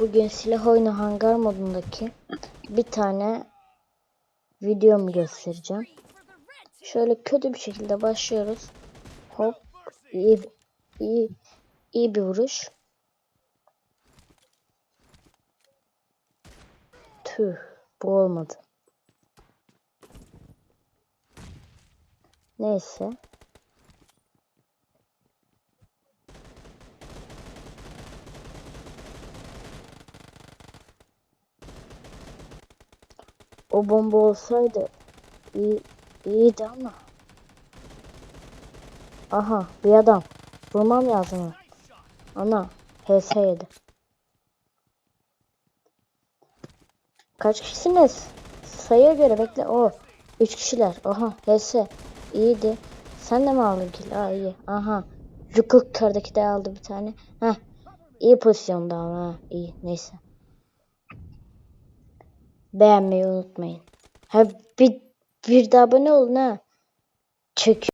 Bugün silah oyunu hangar modundaki bir tane videomu göstereceğim. Şöyle kötü bir şekilde başlıyoruz. Hop iyi iyi iyi bir vuruş. Tüh bu olmadı. Neyse. O bomba olsaydı iyi, iyiydi ama. Aha bir adam. Vurmam lazım. Ana HS. Kaç kişisiniz? Sayıya göre bekle. O. Üç kişiler. Aha HS. İyiydi. Sen de mi aldın kill? Aa iyi. Aha. Cukuk kardaki de aldı bir tane. Heh. İyi pozisyonda ama. İyi. Neyse. Beğenmeyi unutmayın. Ha bir, bir de abone olun ha. Çekiyor.